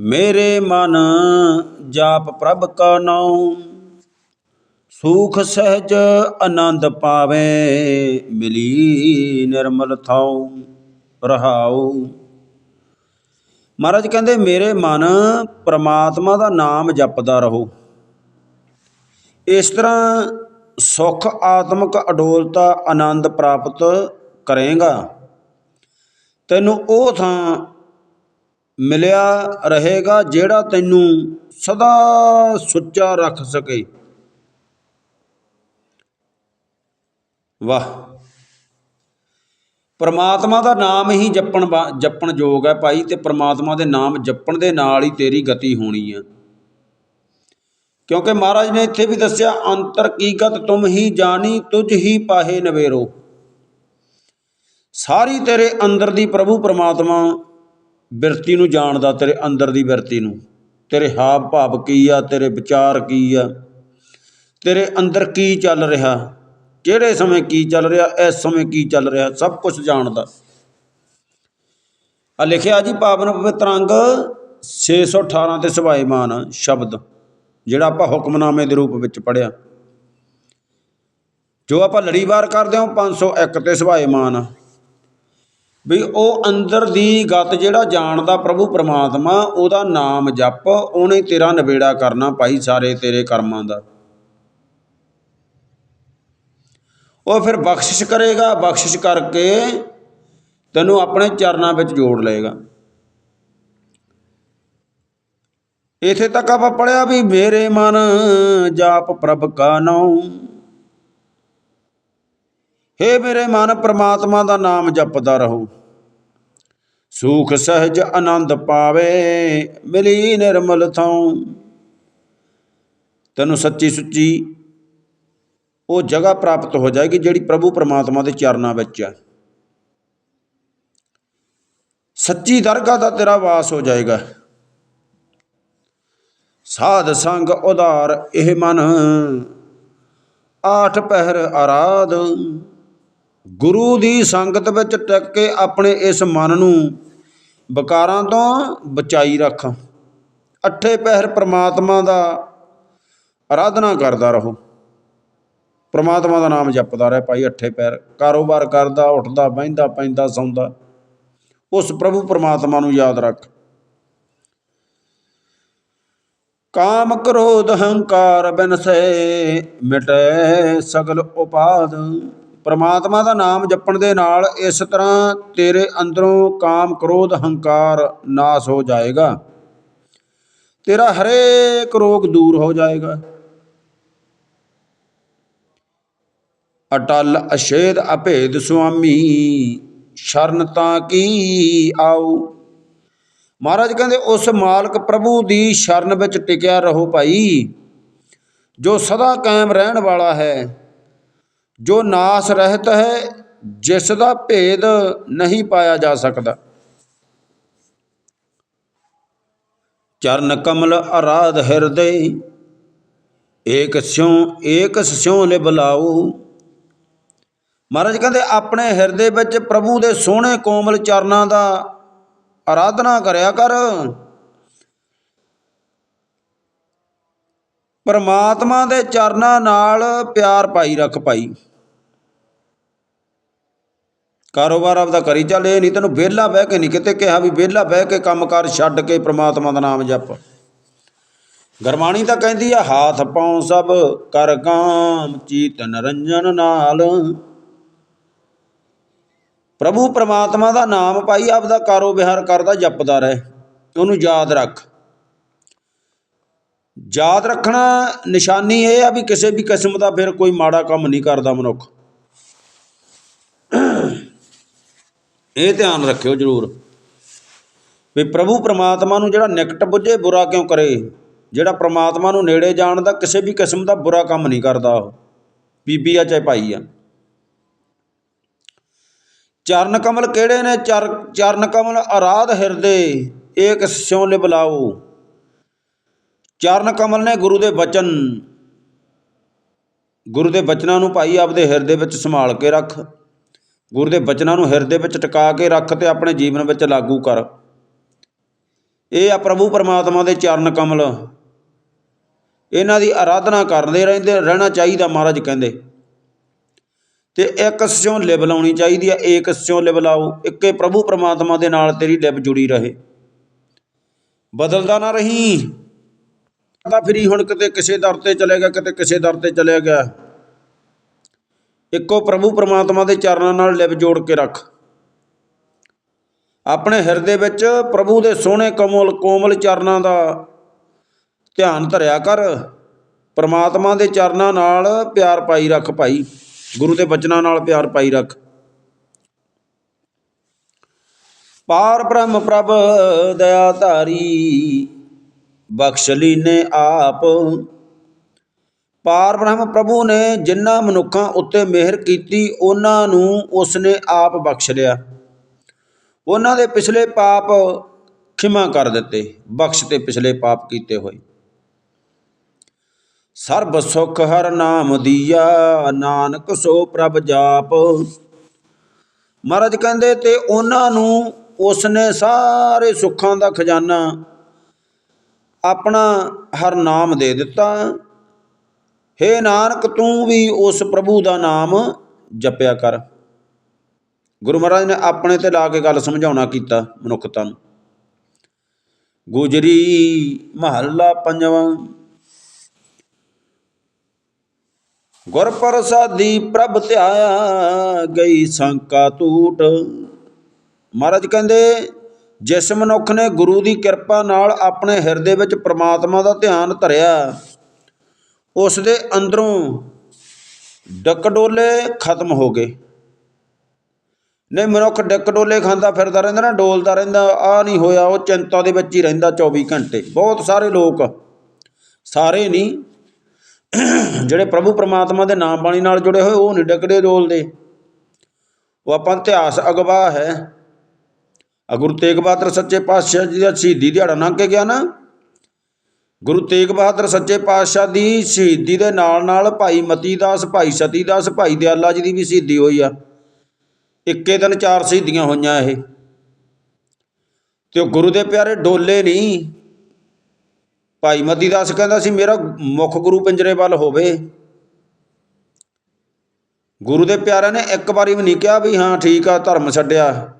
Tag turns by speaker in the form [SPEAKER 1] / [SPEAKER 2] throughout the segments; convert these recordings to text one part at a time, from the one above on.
[SPEAKER 1] ਮੇਰੇ ਮਨ ਜਾਪ ਪ੍ਰਭ ਕਾ ਨਾਮ ਸੂਖ ਸਹਿਜ ਆਨੰਦ ਪਾਵੇ, ਮਿਲੀ ਨਿਰਮਲ ਥਾਉ, ਰਹਾਉ। ਮਹਾਰਾਜ ਕਹਿੰਦੇ, ਮੇਰੇ ਮਨ ਪ੍ਰਮਾਤਮਾ ਦਾ ਨਾਮ ਜਪਦਾ ਰਹੋ। ਇਸ ਤਰ੍ਹਾਂ ਸੁਖ, ਆਤਮਿਕ ਅਡੋਲਤਾ, ਆਨੰਦ ਪ੍ਰਾਪਤ ਕਰੇਗਾ। ਤੈਨੂੰ ਉਹ ਥਾਂ ਮਿਲਿਆ ਰਹੇਗਾ ਜਿਹੜਾ ਤੈਨੂੰ ਸਦਾ ਸੁੱਚਾ ਰੱਖ ਸਕੇ। ਵਾਹ। ਪਰਮਾਤਮਾ ਦਾ ਨਾਮ ਹੀ ਜਪਣ ਵਾ- ਜਪਣ ਯੋਗ ਹੈ ਭਾਈ ਤੇ ਪਰਮਾਤਮਾ ਦੇ ਨਾਮ ਜਪਣ ਦੇ ਨਾਲ ਹੀ ਤੇਰੀ ਗਤੀ ਹੋਣੀ ਹੈ। ਕਿਉਂਕਿ ਮਹਾਰਾਜ ਨੇ ਇੱਥੇ ਵੀ ਦੱਸਿਆ, ਅੰਤਰ ਕੀਗਤ ਤੁਮ ਹੀ ਜਾਣੀ, ਤੁਝ ਹੀ ਪਾਹੇ ਨਵੇਰੋ। ਸਾਰੀ ਤੇਰੇ ਅੰਦਰ ਦੀ ਪ੍ਰਭੂ ਪਰਮਾਤਮਾ ਬਿਰਤੀ ਨੂੰ ਜਾਣਦਾ ਤੇਰੇ ਅੰਦਰ ਦੀ ਬਿਰਤੀ ਨੂੰ। ਤੇਰੇ ਹਾਵ ਭਾਵ ਕੀ ਆ, ਤੇਰੇ ਵਿਚਾਰ ਕੀ ਆ? ਤੇਰੇ ਅੰਦਰ ਕੀ ਚੱਲ ਰਿਹਾ? ਕਿਹੜੇ ਸਮੇਂ ਕੀ ਚੱਲ ਰਿਹਾ? ਇਸ ਸਮੇਂ ਕੀ ਚੱਲ ਰਿਹਾ? ਸਭ ਕੁਝ ਜਾਣਦਾ। ਆ ਲਿਖਿਆ ਜੀ, ਪਾਵਨ ਪਵਿੱਤਰ ਅੰਗ 618 ਤੇ ਸੁਭਾਏਮਾਨ ਸ਼ਬਦ, ਜਿਹੜਾ ਆਪਾਂ ਹੁਕਮਨਾਮੇ ਦੇ ਰੂਪ ਵਿੱਚ ਪੜਿਆ ਜੋ ਆਪਾਂ ਲੜੀਵਾਰ ਕਰਦੇ ਹਾਂ, ਉਹ 501 ਤੇ ਸੁਭਾਏਮਾਨ ਆ ਵੀ ਉਹ ਅੰਦਰ ਦੀ ਗਤ ਜਿਹੜਾ ਜਾਣਦਾ ਪ੍ਰਭੂ ਪਰਮਾਤਮਾ, ਉਹਦਾ ਨਾਮ ਜਪ, ਉਹਨੇ ਤੇਰਾ ਨਵੇੜਾ ਕਰਨਾ ਭਾਈ ਸਾਰੇ ਤੇਰੇ ਕਰਮਾਂ ਦਾ। ਉਹ ਫਿਰ ਬਖਸ਼ਿਸ਼ ਕਰੇਗਾ, ਬਖਸ਼ਿਸ਼ ਕਰਕੇ ਤੈਨੂੰ ਆਪਣੇ ਚਰਨਾਂ ਵਿੱਚ ਜੋੜ ਲਏਗਾ। ਇਥੇ ਤੱਕ ਆਪਾਂ ਪੜਿਆ ਵੀ ਮੇਰੇ ਮਨ ਜਾਪ ਪ੍ਰਭ ਕਾ ਨਾਮ ਹੇ ਮੇਰੇ ਮਨ ਪ੍ਰਮਾਤਮਾ ਦਾ ਨਾਮ ਜਪਦਾ ਰਹੋ। ਸੁਖ ਸਹਿਜ ਆਨੰਦ ਪਾਵੇ, ਮਿਲੀ ਨਿਰਮਲ ਥਾਉ। ਤੈਨੂੰ ਸੱਚੀ ਸੁੱਚੀ ਉਹ ਜਗ੍ਹਾ ਪ੍ਰਾਪਤ ਹੋ ਜਾਏਗੀ ਜਿਹੜੀ ਪ੍ਰਭੂ ਪਰਮਾਤਮਾ ਦੇ ਚਰਨਾਂ ਵਿੱਚ ਹੈ ਸੱਚੀ ਦਰਗਾਹ ਦਾ ਤੇਰਾ ਵਾਸ ਹੋ ਜਾਏਗਾ। ਸਾਧ ਸੰਗ ਉਧਾਰ ਇਹ ਮਨ, ਆਠ ਪਹਿਰ ਆਰਾਧ। ਗੁਰੂ ਦੀ ਸੰਗਤ ਵਿੱਚ ਟਿਕ ਕੇ ਆਪਣੇ ਇਸ ਮਨ ਨੂੰ ਵਿਕਾਰਾਂ ਤੋਂ ਬਚਾਈ ਰੱਖ। ਅੱਠੇ ਪਹਿਰ ਪ੍ਰਮਾਤਮਾ ਦਾ ਆਰਾਧਨਾ ਕਰਦਾ ਰਹੋ। ਪ੍ਰਮਾਤਮਾ ਦਾ ਨਾਮ ਜਪਦਾ ਰਹੇ ਭਾਈ ਅੱਠੇ ਪੈਰ ਕਾਰੋਬਾਰ ਕਰਦਾ, ਉੱਠਦਾ, ਬਹਿੰਦਾ, ਪੈਂਦਾ, ਸੌਂਦਾ। ਉਸ ਪ੍ਰਭੂ ਪ੍ਰਮਾਤਮਾ ਨੂੰ ਯਾਦ ਰੱਖ। ਕਾਮ ਕ੍ਰੋਧ ਹੰਕਾਰ ਬਿਨਸੇ ਮਿਟੈ ਸਗਲ ਉਪਾਦ। ਪਰਮਾਤਮਾ ਦਾ ਨਾਮ ਜਪਣ ਦੇ ਨਾਲ ਇਸ ਤਰ੍ਹਾਂ ਤੇਰੇ ਅੰਦਰੋਂ ਕਾਮ ਕ੍ਰੋਧ ਹੰਕਾਰ ਨਾਸ ਹੋ ਜਾਏਗਾ। ਤੇਰਾ ਹਰੇਕ ਰੋਗ ਦੂਰ ਹੋ ਜਾਏਗਾ। ਅਟਲ ਅਸ਼ੇਦ ਅਭੇਦ ਸੁਆਮੀ, ਸ਼ਰਨ ਤਾਂ ਕੀ ਆਉ? ਮਹਾਰਾਜ ਕਹਿੰਦੇ, ਉਸ ਮਾਲਕ ਪ੍ਰਭੂ ਦੀ ਸ਼ਰਨ ਵਿੱਚ ਟਿਕਿਆ ਰਹੋ ਭਾਈ, ਜੋ ਸਦਾ ਕਾਇਮ ਰਹਿਣ ਵਾਲਾ ਹੈ। ਜੋ ਨਾਸ ਰਹਿਤ ਹੈ, ਜਿਸ ਦਾ ਭੇਦ ਨਹੀਂ ਪਾਇਆ ਜਾ ਸਕਦਾ। ਚਰਨ ਕਮਲ ਅਰਾਧ ਹਿਰਦੇ, ਏਕ ਸਿਉ ਏਕ ਸਿਉ ਲਿ ਮਹਾਰਾਜ ਕਹਿੰਦੇ, ਆਪਣੇ ਹਿਰਦੇ ਵਿੱਚ ਪ੍ਰਭੂ ਦੇ ਸੋਹਣੇ ਕੋਮਲ ਚਰਨਾਂ ਦਾ ਆਰਾਧਨਾ ਕਰਿਆ ਕਰ। ਪਰਮਾਤਮਾ ਦੇ ਚਰਨਾਂ ਨਾਲ ਪਿਆਰ ਪਾਈ ਰੱਖ ਪਾਈ ਕਾਰੋਬਾਰ ਆਪਦਾ ਕਰੀ ਚੱਲ, ਇਹ ਨਹੀਂ ਤੈਨੂੰ ਵਿਹਲਾ ਬਹਿ ਕੇ ਨਹੀਂ ਕਿਤੇ ਕਿਹਾ ਵੀ ਵਿਹਲਾ ਬਹਿ ਕੇ ਕੰਮਕਾਰ ਛੱਡ ਕੇ ਪ੍ਰਮਾਤਮਾ ਦਾ ਨਾਮ ਜਪ। ਗਰਮਾਣੀ ਤਾਂ ਕਹਿੰਦੀ ਆ, ਹਾਥ ਪਾਉ ਸਭ ਕਰ ਕਾਮ, ਚੀਤ ਨਰੰਜਨ ਨਾਲ। ਪ੍ਰਭੂ ਪ੍ਰਮਾਤਮਾ ਦਾ ਨਾਮ ਭਾਈ ਆਪਦਾ ਕਾਰੋ ਵਿਹਾਰ ਕਰਦਾ, ਜਪਦਾ ਰਹੇ। ਉਹਨੂੰ ਯਾਦ ਰੱਖ। ਯਾਦ ਰੱਖਣਾ ਨਿਸ਼ਾਨੀ ਇਹ ਆ ਵੀ ਕਿਸੇ ਵੀ ਕਿਸਮ ਦਾ ਫਿਰ ਕੋਈ ਮਾੜਾ ਕੰਮ ਨਹੀਂ ਕਰਦਾ ਮਨੁੱਖ। ਇਹ ਧਿਆਨ ਰੱਖਿਓ ਜਰੂਰ ਵੀ ਪ੍ਰਭੂ ਪ੍ਰਮਾਤਮਾ ਨੂੰ ਜਿਹੜਾ ਨਿਕਟ ਬੁੱਝੇ ਬੁਰਾ ਕਿਉਂ ਕਰੇ? ਜਿਹੜਾ ਪ੍ਰਮਾਤਮਾ ਨੂੰ ਨੇੜੇ ਜਾਣ ਦਾ ਕਿਸੇ ਵੀ ਕਿਸਮ ਦਾ ਬੁਰਾ ਕੰਮ ਨਹੀਂ ਕਰਦਾ ਉਹ। ਬੀਬੀ ਆ ਚਾਹੇ ਭਾਈ ਆ। ਚਰਨ ਕਮਲ ਕਿਹੜੇ ਨੇ? ਚਰ, ਚਰਨ ਕਮਲ ਆਰਾਧ ਹਿਰਦੇ, ਏਕ ਸਿਉ ਲਿਬਲਾਓ। ਚਰਨ ਕਮਲ ਨੇ ਗੁਰੂ ਦੇ ਬਚਨ, ਗੁਰੂ ਦੇ ਬਚਨਾਂ ਨੂੰ ਭਾਈ ਆਪਦੇ ਹਿਰਦੇ ਵਿੱਚ ਸੰਭਾਲ ਕੇ ਰੱਖ। ਗੁਰੂ ਦੇ ਬਚਨਾਂ ਨੂੰ ਹਿਰਦੇ ਵਿੱਚ ਟਿਕਾ ਕੇ ਰੱਖ ਤੇ ਆਪਣੇ ਜੀਵਨ ਵਿੱਚ ਲਾਗੂ ਕਰ। ਇਹ ਆ ਪ੍ਰਭੂ ਪਰਮਾਤਮਾ ਦੇ ਚਰਨ ਕਮਲ। ਇਹਨਾਂ ਦੀ ਆਰਾਧਨਾ ਕਰਦੇ ਰਹਿੰਦੇ, ਰਹਿਣਾ ਚਾਹੀਦਾ ਮਹਾਰਾਜ ਕਹਿੰਦੇ। ਤੇ ਇੱਕ ਸਿਉਂ ਲਿਵ ਲਾਉਣੀ ਚਾਹੀਦੀ ਹੈ ਏਕ ਸਿਉਂ ਲਿਵ ਲਾਓ, ਇੱਕੇ ਪ੍ਰਭੂ ਪਰਮਾਤਮਾ ਦੇ ਨਾਲ ਤੇਰੀ ਲਿਵ ਜੁੜੀ ਰਹੇ। ਬਦਲਦਾ ਨਾ ਰਹੀਂ। ਤਾਂ ਫਰੀ ਹੁਣ ਕਿਤੇ ਕਿਸੇ ਦਰ ਤੇ ਚਲੇ ਗਿਆ, ਕਿਤੇ ਕਿਸੇ ਦਰ ਤੇ ਚਲੇ ਗਿਆ। ਇੱਕੋ ਪ੍ਰਭੂ ਪਰਮਾਤਮਾ ਦੇ ਚਰਨਾਂ ਨਾਲ ਲਿਵ ਜੋੜ ਕੇ ਰੱਖ। ਆਪਣੇ ਹਿਰਦੇ ਵਿੱਚ ਪ੍ਰਭੂ ਦੇ ਸੋਹਣੇ ਕਮਲ ਕੋਮਲ ਚਰਨਾਂ ਦਾ ਧਿਆਨ ਧਰਿਆ ਕਰ। ਪਰਮਾਤਮਾ ਦੇ ਚਰਨਾਂ ਨਾਲ ਪਿਆਰ ਪਾਈ ਰੱਖ ਭਾਈ। ਗੁਰੂ ਦੇ ਬਚਨਾਂ ਨਾਲ ਪਿਆਰ ਪਾਈ ਰੱਖ। ਪਾਰ ਬ੍ਰਹਮ ਪ੍ਰਭ ਦਇਆ ਧਾਰੀ, ਬਖਸ਼ ਲੀਨੇ ਆਪ। ਪਾਰ ਬ੍ਰਹਮ ਪ੍ਰਭੂ ਨੇ ਜਿਨ੍ਹਾਂ ਮਨੁੱਖਾਂ ਉੱਤੇ ਮਿਹਰ ਕੀਤੀ, ਉਹਨਾਂ ਨੂੰ ਉਸਨੇ ਆਪ ਬਖਸ਼ ਲਿਆ। ਉਹਨਾਂ ਦੇ ਪਿਛਲੇ ਪਾਪ ਖਿਮਾ ਕਰ ਦਿੱਤੇ, ਬਖਸ਼ ਤੇ ਪਿਛਲੇ ਪਾਪ ਕੀਤੇ ਹੋਏ। ਸਰਬ ਸੁਖ ਹਰ ਨਾਮ ਦੀਆ, ਨਾਨਕ ਸੋ ਪ੍ਰਭ ਜਾਪ। ਮਹਾਰਾਜ ਕਹਿੰਦੇ, ਤੇ ਉਹਨਾਂ ਨੂੰ ਉਸਨੇ ਸਾਰੇ ਸੁੱਖਾਂ ਦਾ ਖਜ਼ਾਨਾ ਆਪਣਾ ਹਰ ਨਾਮ ਦੇ ਦਿੱਤਾ। ਹੇ ਨਾਨਕ, ਤੂੰ ਵੀ ਉਸ ਪ੍ਰਭੂ ਦਾ ਨਾਮ ਜਪਿਆ ਕਰ। ਗੁਰੂ ਮਹਾਰਾਜ ਨੇ ਆਪਣੇ ਤੇ ਲਾ ਕੇ ਗੱਲ ਸਮਝਾਉਣਾ ਕੀਤਾ ਮਨੁੱਖਤਾ ਨੂੰ। ਗੁਜਰੀ ਮਹੱਲਾ ਪੰਜਵਾਂ। ਗੁਰ ਪ੍ਰਸਾਦੀ ਪ੍ਰਭ ਧਿਆਇਆ ਗਈ ਸੰਕਾ ਟੂਟ ਮਹਾਰਾਜ ਕਹਿੰਦੇ, ਜਿਸ ਮਨੁੱਖ ਨੇ ਗੁਰੂ ਦੀ ਕਿਰਪਾ ਨਾਲ ਆਪਣੇ ਹਿਰਦੇ ਵਿੱਚ ਪ੍ਰਮਾਤਮਾ ਦਾ ਧਿਆਨ ਧਰਿਆ ਉਸ ਦੇ ਅੰਦਰੋਂ ਡਕਡੋਲੇ ਖਤਮ ਹੋ ਗਏ। ਨਹੀਂ, ਮਨੁੱਖ ਡਕਡੋਲੇ ਖਾਂਦਾ ਫਿਰਦਾ ਰਹਿੰਦਾ ਨਾ, ਡੋਲਦਾ ਰਹਿੰਦਾ ਆ ਨਹੀਂ ਹੋਇਆ, ਉਹ ਚਿੰਤਾ ਦੇ ਵਿੱਚ ਹੀ ਰਹਿੰਦਾ 24 ਘੰਟੇ। ਬਹੁਤ ਸਾਰੇ ਲੋਕ, ਸਾਰੇ ਨਹੀਂ, ਜਿਹੜੇ ਪ੍ਰਭੂ ਪਰਮਾਤਮਾ ਦੇ ਨਾਮ ਬਾਣੀ ਨਾਲ ਜੁੜੇ ਹੋਏ, ਉਹ ਨਹੀਂ ਡਕੜੇ ਡੋਲਦੇ। ਉਹ ਆਪਾਂ ਇਤਿਹਾਸ ਅਗਵਾ ਹੈ। ਗੁਰੂ ਤੇਗ ਬਹਾਦਰ ਸੱਚੇ ਪਾਤਸ਼ਾਹ ਜੀ ਦਾ ਸ਼ਹੀਦੀ ਦਿਹਾੜਾ ਲੰਘ ਕੇ ਗਿਆ ਨਾ ਗੁਰੂ ਤੇਗ ਬਹਾਦਰ ਸੱਚੇ ਪਾਤਸ਼ਾਹ ਦੀ ਸ਼ਹੀਦੀ ਦੇ ਨਾਲ ਨਾਲ ਭਾਈ ਮਤੀ ਦਾਸ, ਭਾਈ ਸਤੀ ਦਾਸ, ਭਾਈ ਦਿਆਲਾ ਜੀ ਦੀ ਵੀ ਸ਼ਹੀਦੀ ਹੋਈ ਆ। ਇੱਕੇ ਦਿਨ ਚਾਰ ਸ਼ਹੀਦੀਆਂ ਹੋਈਆਂ ਇਹ। ਤੇ ਉਹ ਗੁਰੂ ਦੇ ਪਿਆਰੇ ਡੋਲੇ ਨਹੀਂ। ਭਾਈ ਮਤੀ ਦਾਸ ਕਹਿੰਦਾ ਸੀ, ਮੇਰਾ ਮੁੱਖ ਗੁਰੂ ਪਿੰਜਰੇ ਵੱਲ ਹੋਵੇ। ਗੁਰੂ ਦੇ ਪਿਆਰਿਆਂ ਨੇ ਇੱਕ ਵਾਰੀ ਵੀ ਨਹੀਂ ਕਿਹਾ ਵੀ ਹਾਂ, ਠੀਕ ਆ, ਧਰਮ ਛੱਡਿਆ।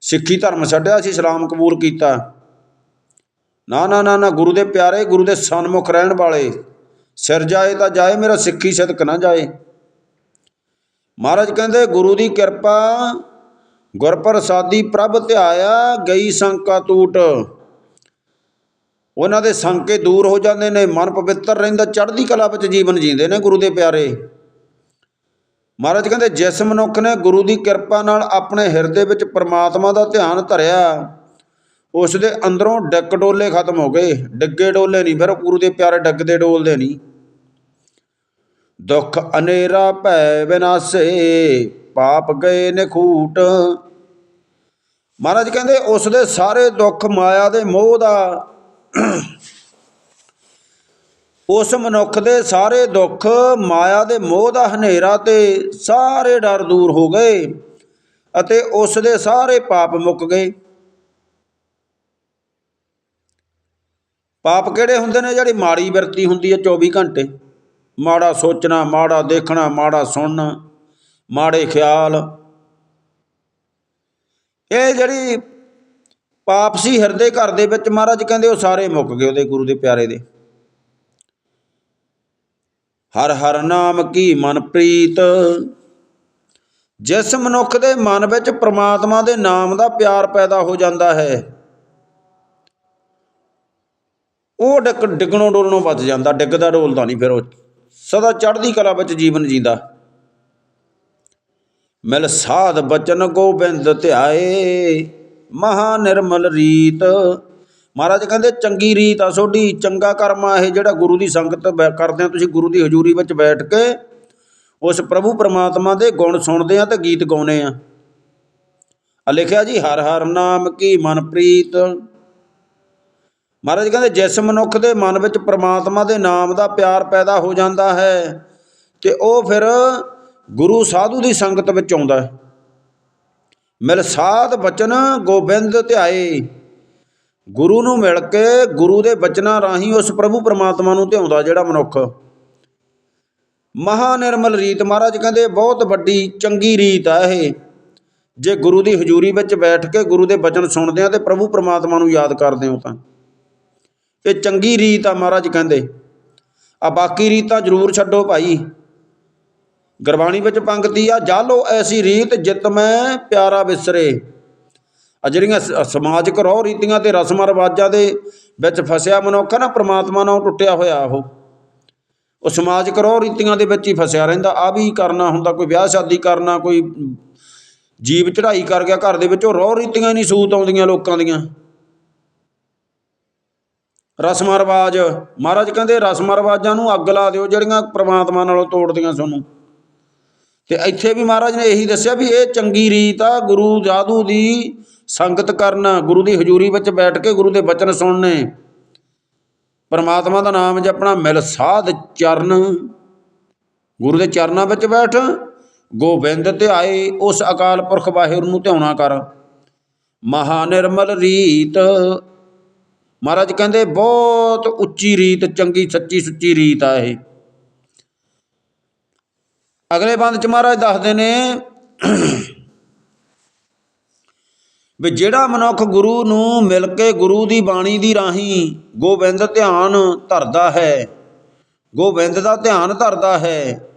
[SPEAKER 1] ਸਿੱਖੀ ਧਰਮ ਛੱਡਿਆ ਸੀ ਇਸਲਾਮ ਕਬੂਲ ਕੀਤਾ। ਨਾ ਨਾ ਨਾ ਨਾ, ਗੁਰੂ ਦੇ ਪਿਆਰੇ, ਗੁਰੂ ਦੇ ਸਨਮੁਖ ਰਹਿਣ ਵਾਲੇ। ਸਿਰ ਜਾਏ ਤਾਂ ਜਾਏ, ਮੇਰਾ ਸਿੱਖੀ ਸਦਕ ਨਾ ਜਾਏ। ਮਹਾਰਾਜ ਕਹਿੰਦੇ, ਗੁਰੂ ਦੀ ਕਿਰਪਾ ਗੁਰ ਪ੍ਰਸਾਦੀ ਪ੍ਰਭ ਧਿਆਇਆ, ਗਈ ਸੰਕਾ ਟੂਟ ਉਹਨਾਂ ਦੇ ਸੰਕੇ ਦੂਰ ਹੋ ਜਾਂਦੇ ਨੇ, ਮਨ ਪਵਿੱਤਰ ਰਹਿੰਦਾ, ਚੜ੍ਹਦੀ ਕਲਾ ਵਿੱਚ ਜੀਵਨ ਜੀਂਦੇ ਨੇ ਗੁਰੂ ਦੇ ਪਿਆਰੇ। ਮਹਾਰਾਜ ਕਹਿੰਦੇ, ਜਿਸ ਮਨੁੱਖ ਨੇ ਗੁਰੂ ਦੀ ਕਿਰਪਾ ਨਾਲ ਆਪਣੇ ਹਿਰਦੇ ਵਿੱਚ ਪਰਮਾਤਮਾ ਦਾ ਧਿਆਨ ਧਰਿਆ ਉਸ ਦੇ ਅੰਦਰੋਂ ਡੱਕ ਡੋਲੇ ਖਤਮ ਹੋ ਗਏ। ਡਿੱਗੇ ਡੋਲੇ ਨਹੀਂ, ਫਿਰ ਗੁਰੂ ਦੇ ਪਿਆਰੇ ਡੱਗਦੇ ਡੋਲਦੇ ਨਹੀਂ। ਦੁੱਖ ਅਨੇਰਾ ਭੈ ਵਿਨਾਸੇ ਪਾਪ ਗਏ ਨਖੂਟ ਮਹਾਰਾਜ ਕਹਿੰਦੇ, ਉਸ ਦੇ ਸਾਰੇ ਦੁੱਖ ਮਾਇਆ ਦੇ ਮੋਹ ਦਾ। ਉਸ ਮਨੁੱਖ ਦੇ ਸਾਰੇ ਦੁੱਖ ਮਾਇਆ ਦੇ ਮੋਹ ਦਾ ਹਨੇਰਾ ਤੇ ਸਾਰੇ ਡਰ ਦੂਰ ਹੋ ਗਏ ਅਤੇ ਉਸ ਦੇ ਸਾਰੇ ਪਾਪ ਮੁੱਕ ਗਏ। ਪਾਪ ਕਿਹੜੇ ਹੁੰਦੇ ਨੇ? ਜਿਹੜੀ ਮਾੜੀ ਵਰਤੀ ਹੁੰਦੀ ਹੈ 24 ਘੰਟੇ। ਮਾੜਾ ਸੋਚਣਾ, ਮਾੜਾ ਦੇਖਣਾ, ਮਾੜਾ ਸੁਣਨਾ, ਮਾੜੇ ਖਿਆਲ। ਇਹ ਜਿਹੜੀ ਪਾਪ ਸੀ ਹਿਰਦੇ ਘਰ ਦੇ ਵਿੱਚ, ਮਹਾਰਾਜ ਕਹਿੰਦੇ ਉਹ ਸਾਰੇ ਮੁੱਕ ਗਏ ਉਹਦੇ ਗੁਰੂ ਦੇ ਪਿਆਰੇ ਦੇ। ਹਰ ਹਰ ਨਾਮ ਕੀ ਮਨ ਪ੍ਰੀਤ। ਜਿਸ ਮਨੁੱਖ ਦੇ ਮਨ ਵਿੱਚ ਪ੍ਰਮਾਤਮਾ ਦੇ ਨਾਮ ਦਾ ਪਿਆਰ ਪੈਦਾ ਹੋ ਜਾਂਦਾ ਹੈ ਉਹ ਡਿੱਗ ਡਿੱਗਣੋਂ ਡੋਲਣੋਂ ਬਚ ਜਾਂਦਾ, ਡਿੱਗਦਾ ਡੋਲਦਾ ਨਹੀਂ, ਫਿਰ ਉਹ ਸਦਾ ਚੜ੍ਹਦੀ ਕਲਾ ਵਿੱਚ ਜੀਵਨ ਜੀਂਦਾ। ਮਿਲ ਸਾਧ ਬਚਨ ਗੋਬਿੰਦ ਧਿਆਏ ਮਹਾ ਨਿਰਮਲ ਰੀਤ। ਮਹਾਰਾਜ ਕਹਿੰਦੇ, ਚੰਗੀ ਰੀਤ ਆ ਸੋਢੀ, ਚੰਗਾ ਕਰਮ ਆ ਇਹ ਜਿਹੜਾ ਗੁਰੂ ਦੀ ਸੰਗਤ ਬੈ- ਕਰਦੇ ਆ ਤੁਸੀਂ ਗੁਰੂ ਦੀ ਹਜ਼ੂਰੀ ਵਿੱਚ ਬੈਠ ਕੇ, ਉਸ ਪ੍ਰਭੂ ਪਰਮਾਤਮਾ ਦੇ ਗੁਣ ਸੁਣਦੇ ਆ ਤੇ ਗੀਤ ਗਾਉਨੇ ਆ। ਆ ਲਿਖਿਆ ਜੀ, ਹਰ ਹਰ ਨਾਮ ਕੀ ਮਨ ਪ੍ਰੀਤ। ਮਹਾਰਾਜ ਕਹਿੰਦੇ, ਜਿਸ ਮਨੁੱਖ ਦੇ ਮਨ ਵਿੱਚ ਪ੍ਰਮਾਤਮਾ ਦੇ ਨਾਮ ਦਾ ਪਿਆਰ ਪੈਦਾ ਹੋ ਜਾਂਦਾ ਹੈ, ਤੇ ਉਹ ਫਿਰ ਗੁਰੂ ਸਾਧੂ ਦੀ ਸੰਗਤ ਵਿੱਚ ਆਉਂਦਾ ਹੈ। ਮਿਲ ਸਾਧ ਬਚਨ ਗੋਬਿੰਦ ਧਿਆਏ। ਗੁਰੂ ਨੂੰ ਮਿਲ ਕੇ ਗੁਰੂ ਦੇ ਬਚਨਾਂ ਰਾਹੀਂ ਉਸ ਪ੍ਰਭੂ ਪਰਮਾਤਮਾ ਨੂੰ ਧਿਆਉਂਦਾ ਜਿਹੜਾ ਮਨੁੱਖ। ਮਹਾ ਨਿਰਮਲ ਰੀਤ, ਮਹਾਰਾਜ ਕਹਿੰਦੇ, ਬਹੁਤ ਵੱਡੀ, ਚੰਗੀ ਰੀਤ ਆ ਇਹ। ਜੇ ਗੁਰੂ ਦੀ ਹਜ਼ੂਰੀ ਵਿੱਚ ਬੈਠ ਕੇ ਗੁਰੂ ਦੇ ਬਚਨ ਸੁਣਦੇ ਆ, ਤੇ ਪ੍ਰਭੂ ਪਰਮਾਤਮਾ ਨੂੰ ਯਾਦ ਕਰਦੇ ਹੋ ਤਾਂ। ਇਹ ਚੰਗੀ ਰੀਤ ਆ ਮਹਾਰਾਜ ਕਹਿੰਦੇ। ਆ ਬਾਕੀ ਰੀਤਾਂ ਜ਼ਰੂਰ ਛੱਡੋ ਭਾਈ। ਗੁਰਬਾਣੀ ਵਿੱਚ ਪੰਕਤੀ ਆ, ਜਾਲੋ ਐਸੀ ਰੀਤ ਜਿਤ ਮੈਂ ਪਿਆਰਾ ਵਿਸਰੇ ਆ ਜਿਹੜੀਆਂ ਸ- ਸਮਾਜਿਕ ਰੋਹ ਰੀਤੀਆਂ ਤੇ ਰਸਮਾਂ ਰਿਵਾਜਾਂ ਦੇ ਵਿੱਚ ਫਸਿਆ ਮਨੁੱਖ ਨਾ, ਪ੍ਰਮਾਤਮਾ ਨਾਲ ਟੁੱਟਿਆ ਹੋਇਆ ਉਹ। ਉਹ ਸਮਾਜਿਕ ਰੋਹ ਰੀਤੀਆਂ ਦੇ ਵਿੱਚ ਹੀ ਫਸਿਆ ਰਹਿੰਦਾ। ਆ ਵੀ ਕਰਨਾ ਹੁੰਦਾ, ਕੋਈ ਵਿਆਹ ਸ਼ਾਦੀ ਕਰਨਾ, ਕੋਈ ਜੀਵ ਚੜਾਈ ਕਰ ਗਿਆ, ਘਰ ਦੇ ਵਿੱਚ ਉਹ ਰੋਹ ਰੀਤੀਆਂ ਹੀ ਨਹੀਂ ਸੂਤ ਆਉਂਦੀਆਂ ਲੋਕਾਂ ਦੀਆਂ। ਰਸਮਾਂ ਰਿਵਾਜ ਮਹਾਰਾਜ ਕਹਿੰਦੇ ਰਸਮਾਂ ਰਿਵਾਜਾਂ ਨੂੰ ਅੱਗ ਲਾ ਦਿਓ, ਜਿਹੜੀਆਂ ਪ੍ਰਮਾਤਮਾ ਨਾਲੋਂ ਤੋੜਦੀਆਂ ਤੁਹਾਨੂੰ ਤੇ ਇੱਥੇ ਵੀ ਮਹਾਰਾਜ ਨੇ ਇਹੀ ਦੱਸਿਆ ਵੀ ਇਹ ਚੰਗੀ ਰੀਤ ਆ, ਗੁਰੂ ਜਾਦੂ ਦੀ ਸੰਗਤ ਕਰਨਾ, ਗੁਰੂ ਦੀ ਹਜ਼ੂਰੀ ਵਿੱਚ ਬੈਠ ਕੇ ਗੁਰੂ ਦੇ ਬਚਨ ਸੁਣਨੇ। ਪਰਮਾਤਮਾ ਦਾ ਨਾਮ ਜਪਣਾ, ਮਿਲ ਸਾਧ ਚਰਨ। ਗੁਰੂ ਦੇ ਚਰਨਾਂ ਵਿੱਚ ਬੈਠ, ਗੋਬਿੰਦ ਤੇ ਆਏ ਉਸ ਅਕਾਲ ਪੁਰਖ ਵਾਹਿਗੁਰੂ ਨੂੰ ਧਿਆਉਣਾ ਕਰ। ਮਹਾ ਨਿਰਮਲ ਰੀਤ ਮਹਾਰਾਜ ਕਹਿੰਦੇ, ਬਹੁਤ ਉੱਚੀ ਰੀਤ, ਚੰਗੀ ਸੱਚੀ ਸੁੱਚੀ ਰੀਤ ਆ ਇਹ। ਅਗਲੇ ਬੰਦ ਚ ਮਹਾਰਾਜ ਦੱਸਦੇ ਨੇ ਵੀ ਜਿਹੜਾ ਮਨੁੱਖ ਗੁਰੂ ਨੂੰ ਮਿਲ ਕੇ ਗੁਰੂ ਦੀ ਬਾਣੀ ਦੀ ਰਾਹੀਂ ਗੋਬਿੰਦ ਧਿਆਨ ਧਰਦਾ ਹੈ, ਗੋਬਿੰਦ ਦਾ ਧਿਆਨ ਧਰਦਾ ਹੈ,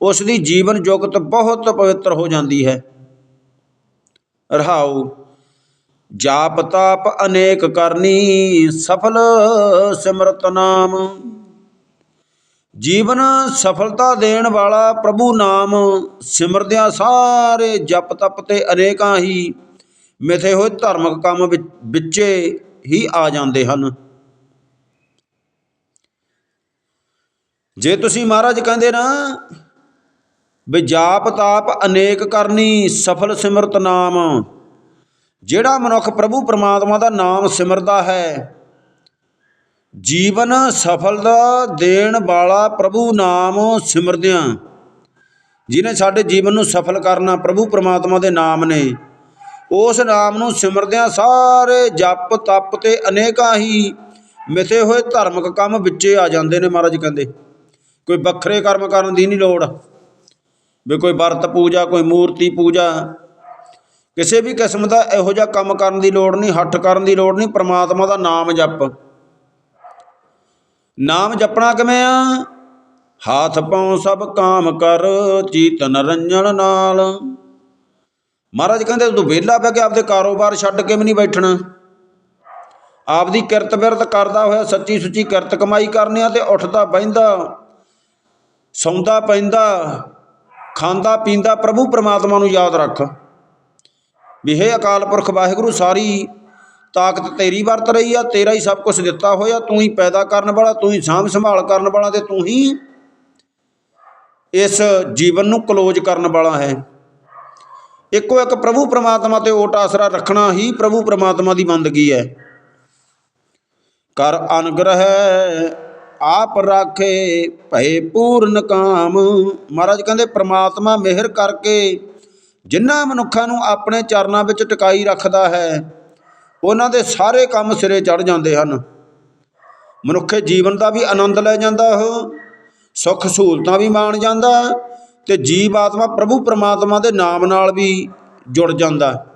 [SPEAKER 1] ਉਸ ਦੀ ਜੀਵਨ ਜੁਗਤ ਬਹੁਤ ਪਵਿੱਤਰ ਹੋ ਜਾਂਦੀ ਹੈ। ਰਹਾਉ। ਜਾਪ ਤਾਪ ਅਨੇਕ ਕਰਨੀ, ਸਫਲ ਸਿਮਰਤ ਨਾਮ। ਜੀਵਨ ਸਫਲਤਾ ਦੇਣ ਵਾਲਾ ਪ੍ਰਭੂ ਨਾਮ, ਸਿਮਰਦਿਆਂ ਸਾਰੇ ਜਪ ਤਪ ਤੇ ਅਨੇਕਾਂ ਹੀ ਮਿਥੇ ਹੋਏ ਧਾਰਮਿਕ ਕੰਮ ਵਿੱਚ ਵਿੱਚੇ ਹੀ ਆ ਜਾਂਦੇ ਹਨ। ਜੇ ਤੁਸੀਂ ਮਹਾਰਾਜ ਕਹਿੰਦੇ ਨਾ ਵੀ ਜਾਪ ਤਾਪ ਅਨੇਕ ਕਰਨੀ, ਸਫਲ ਸਿਮਰਤ ਨਾਮ ਜਿਹੜਾ ਮਨੁੱਖ ਪ੍ਰਭੂ ਪਰਮਾਤਮਾ ਦਾ ਨਾਮ ਸਿਮਰਦਾ ਹੈ, ਜੀਵਨ ਸਫਲਤਾ ਦੇਣ ਵਾਲਾ ਪ੍ਰਭੂ ਨਾਮ ਸਿਮਰਦਿਆਂ। ਜਿਨੇ ਸਾਡੇ ਜੀਵਨ ਨੂੰ ਸਫਲ ਕਰਨਾ ਪ੍ਰਭੂ ਪਰਮਾਤਮਾ ਦੇ ਨਾਮ ਨੇ, ਉਸ ਨਾਮ ਨੂੰ ਸਿਮਰਦਿਆਂ ਸਾਰੇ ਜਪ ਤਪ ਤੇ ਅਨੇਕਾਂ ਹੀ ਮਿਥੇ ਹੋਏ ਧਾਰਮਿਕ ਕੰਮ ਵਿੱਚੇ ਆ ਜਾਂਦੇ ਨੇ ਮਹਾਰਾਜ ਕਹਿੰਦੇ। ਕੋਈ ਵੱਖਰੇ ਕਰਮ ਕਰਨ ਦੀ ਨਹੀਂ ਲੋੜ, ਵੀ ਕੋਈ ਵਰਤ ਪੂਜਾ, ਕੋਈ ਮੂਰਤੀ ਪੂਜਾ ਕਿਸੇ ਵੀ ਕਿਸਮ ਦਾ ਇਹੋ ਜਿਹਾ ਕੰਮ ਕਰਨ ਦੀ ਲੋੜ ਨਹੀਂ, ਹੱਠ ਕਰਨ ਦੀ ਲੋੜ ਨਹੀਂ, ਪ੍ਰਮਾਤਮਾ ਦਾ ਨਾਮ ਜਪ। ਨਾਮ ਜਪਣਾ ਕਿਵੇਂ ਆ? ਹਾਥ ਪਾਉ ਸਭ ਕਾਮ ਕਰ ਚੀਤ ਰੰਜਨ ਨਾਲ। ਮਹਾਰਾਜ ਕਹਿੰਦੇ, ਤੂੰ ਵਿਹਲਾ ਬਹਿ ਕੇ ਆਪਦੇ ਕਾਰੋਬਾਰ ਛੱਡ ਕੇ ਵੀ ਨਹੀਂ ਬੈਠਣਾ। ਆਪਦੀ ਕਿਰਤ ਬਿਰਤ ਕਰਦਾ ਹੋਇਆ, ਸੱਚੀ ਸੁੱਚੀ ਕਿਰਤ ਕਮਾਈ ਕਰਨੀ ਆ ਤੇ ਉੱਠਦਾ ਬਹਿੰਦਾ, ਸੌਂਦਾ ਪੈਂਦਾ, ਖਾਂਦਾ ਪੀਂਦਾ, ਪ੍ਰਭੂ ਪਰਮਾਤਮਾ ਨੂੰ ਯਾਦ ਰੱਖ। ਵੀ ਹੇ ਅਕਾਲ ਪੁਰਖ ਵਾਹਿਗੁਰੂ, ਸਾਰੀ ਤਾਕਤ ਤੇਰੀ ਵਰਤ ਰਹੀ ਆ, ਤੇਰਾ ਹੀ ਸਭ ਕੁਝ ਦਿੱਤਾ ਹੋਇਆ, ਤੂੰ ਹੀ ਪੈਦਾ ਕਰਨ ਵਾਲਾ, ਤੂੰ ਹੀ ਸਾਂਭ ਸੰਭਾਲ ਕਰਨ ਵਾਲਾ ਤੇ ਤੂੰ ਹੀ ਇਸ ਜੀਵਨ ਨੂੰ ਕਲੋਜ਼ ਕਰਨ ਵਾਲਾ ਹੈ। ਇੱਕੋ ਇੱਕ ਪ੍ਰਭੂ ਪਰਮਾਤਮਾ ਤੇ ਓਟ ਆਸਰਾ ਰੱਖਣਾ ਹੀ ਪ੍ਰਭੂ ਪਰਮਾਤਮਾ ਦੀ ਬੰਦਗੀ ਹੈ। ਕਰ ਅਨਗ੍ਰਹਿ, ਆਪ ਰਾਖੇ, ਭਏ ਪੂਰਨ ਕਾਮ। ਮਹਾਰਾਜ ਕਹਿੰਦੇ, ਪ੍ਰਮਾਤਮਾ ਮਿਹਰ ਕਰਕੇ ਜਿਨ੍ਹਾਂ ਮਨੁੱਖਾਂ ਨੂੰ ਆਪਣੇ ਚਰਨਾਂ ਵਿੱਚ ਟਿਕਾਈ ਰੱਖਦਾ ਹੈ, ਉਹਨਾਂ ਦੇ ਸਾਰੇ ਕੰਮ ਸਿਰੇ ਚੜ ਜਾਂਦੇ ਹਨ। ਮਨੁੱਖੇ ਜੀਵਨ ਦਾ ਵੀ ਆਨੰਦ ਲੈ ਜਾਂਦਾ ਉਹ, ਸੁੱਖ ਸਹੂਲਤਾਂ ਵੀ ਮਾਣ ਜਾਂਦਾ ਤੇ ਜੀਵ ਆਤਮਾ ਪ੍ਰਭੂ ਪਰਮਾਤਮਾ ਦੇ ਨਾਮ ਨਾਲ ਵੀ ਜੁੜ ਜਾਂਦਾ।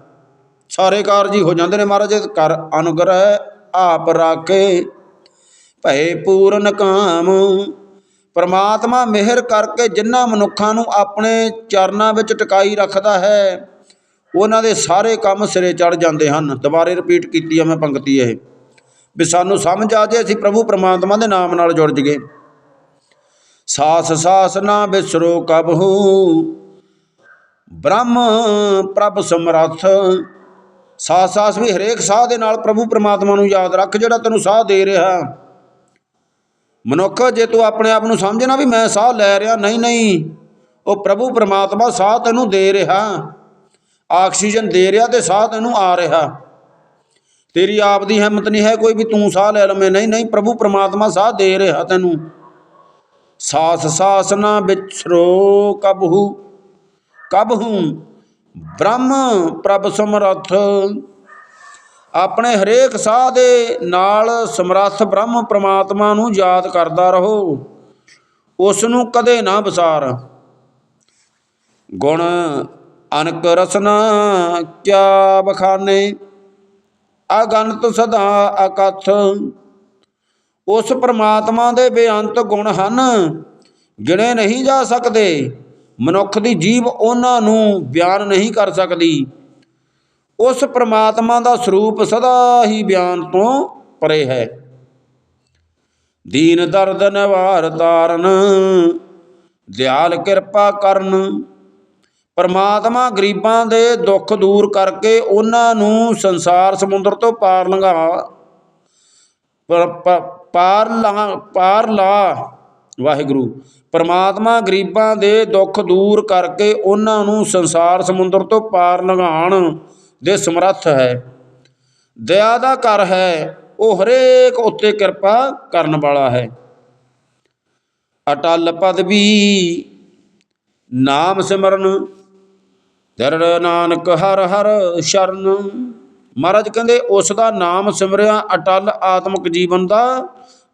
[SPEAKER 1] ਸਾਰੇ ਕਾਰਜ ਹੀ ਹੋ ਜਾਂਦੇ ਨੇ ਮਹਾਰਾਜ, ਕਰ ਅਨੁਗ੍ਰਹਿ ਆਪ ਰਾਖੇ, ਭਏ ਪੂਰਨ ਕਾਮ ਪਰਮਾਤਮਾ ਮਿਹਰ ਕਰਕੇ ਜਿਨ੍ਹਾਂ ਮਨੁੱਖਾਂ ਨੂੰ ਆਪਣੇ ਚਰਨਾਂ ਵਿੱਚ ਟਿਕਾਈ ਰੱਖਦਾ ਹੈ, ਉਹਨਾਂ ਦੇ ਸਾਰੇ ਕੰਮ ਸਿਰੇ ਚੜ ਜਾਂਦੇ ਹਨ। ਦੁਬਾਰੇ ਰਿਪੀਟ ਕੀਤੀ ਆ ਮੈਂ ਪੰਕਤੀ ਇਹ। ਵੀ ਸਾਨੂੰ ਸਮਝ ਆ ਜੇ ਅਸੀਂ ਪ੍ਰਭੂ ਪਰਮਾਤਮਾ ਦੇ ਨਾਮ ਨਾਲ ਜੁੜ ਜਗੇ ਸਾਸ ਸਾਸ ਨਾ ਬਿਸਰੋ ਕਬਹੂ ਬ੍ਰਹਮ ਪ੍ਰਭ ਸਮਰੱਥ। ਸਾਸ ਸਾਸ ਵੀ ਹਰੇਕ ਸਾਹ ਦੇ ਨਾਲ ਪ੍ਰਭੂ ਪਰਮਾਤਮਾ ਨੂੰ ਯਾਦ ਰੱਖ ਜਿਹੜਾ ਤੈਨੂੰ ਸਾਹ ਦੇ ਰਿਹਾ। ਮਨੁੱਖ ਜੇ ਤੂੰ ਆਪਣੇ ਆਪ ਨੂੰ ਸਮਝਣਾ ਵੀ ਮੈਂ ਸਾਹ ਲੈ ਰਿਹਾ, ਨਹੀਂ ਨਹੀਂ। ਉਹ ਪ੍ਰਭੂ ਪਰਮਾਤਮਾ ਸਾਹ ਤੈਨੂੰ ਦੇ ਰਿਹਾ। ਆਕਸੀਜਨ ਦੇ ਰਿਹਾ ਤੇ ਸਾਹ ਤੈਨੂੰ ਆ ਰਿਹਾ। ਤੇਰੀ ਆਪ ਦੀ ਹਿੰਮਤ ਨਹੀਂ ਹੈ ਕੋਈ ਵੀ ਤੂੰ ਸਾਹ ਲੈ ਲਵੇਂ। ਨਹੀਂ ਨਹੀਂ, ਪ੍ਰਭੂ ਪਰਮਾਤਮਾ ਸਾਹ ਦੇ ਰਿਹਾ ਤੈਨੂੰ। ਸਾਸ ਸਾਸ ਨਾ ਵਿਛਰੋ ਕਬਹੂ। ਕਬਹੂ ਬ੍ਰਹਮ ਪ੍ਰਭ ਸਮਰਥ। ਆਪਣੇ ਹਰੇਕ ਸਾਹ ਦੇ ਨਾਲ ਸਮਰੱਥ ਬ੍ਰਹਮ ਪ੍ਰਮਾਤਮਾ ਨੂੰ ਯਾਦ ਕਰਦਾ ਰਹੋ। ਉਸ ਨੂੰ ਕਦੇ ਨਾ ਵਿਸਾਰ। ਗੁਣ ਅਨਕ ਰਸਨਾ ਕਿਆ ਬਖਾਨੇ? ਅਗਨਤ ਸਦਾ ਅਕਥ। ਉਸ ਪ੍ਰਮਾਤਮਾ ਦੇ ਬੇਅੰਤ ਗੁਣ ਹਨ, ਗਿਣੇ ਨਹੀਂ ਜਾ ਸਕਦੇ। ਮਨੁੱਖ ਦੀ ਜੀਵ ਉਹਨਾਂ ਨੂੰ ਬਿਆਨ ਨਹੀਂ ਕਰ ਸਕਦੀ। ਉਸ ਪ੍ਰਮਾਤਮਾ ਦਾ ਸਰੂਪ ਸਦਾ ਹੀ ਬਿਆਨ ਤੋਂ ਪਰੇ ਹੈ। ਦੀਨ ਦਰਦ ਨਿਵਾਰ ਤਾਰਨ, ਦਿਆਲ ਕਿਰਪਾ ਕਰਨ। ਪਰਮਾਤਮਾ ਗਰੀਬਾਂ ਦੇ ਦੁੱਖ ਦੂਰ ਕਰਕੇ ਉਹਨਾਂ ਨੂੰ ਸੰਸਾਰ ਸਮੁੰਦਰ ਤੋਂ ਪਾਰ ਲੰਘਾ, ਪਾਰ ਲਾ ਪਾਰ ਲਾ, ਵਾਹਿਗੁਰੂ। ਪਰਮਾਤਮਾ ਗਰੀਬਾਂ ਦੇ ਦੁੱਖ ਦੂਰ ਕਰਕੇ ਉਹਨਾਂ ਨੂੰ ਸੰਸਾਰ ਸਮੁੰਦਰ ਤੋਂ ਪਾਰ ਲੰਘਾਉਣ। ਦੇ ਸਮਰੱਥ ਹੈ। ਦਇਆ ਦਾ ਕਰ ਹੈ, ਉਹ ਹਰੇਕ ਉੱਤੇ ਕਿਰਪਾ ਕਰਨ ਵਾਲਾ ਹੈ। ਅਟਲ ਪਦਵੀ ਨਾਮ ਸਿਮਰਨ ਦਰ ਨਾਨਕ ਹਰ ਹਰ ਸ਼ਰਨ। ਮਹਾਰਾਜ ਕਹਿੰਦੇ, ਉਸ ਦਾ ਨਾਮ ਸਿਮਰਿਆ ਅਟਲ ਆਤਮਿਕ ਜੀਵਨ ਦਾ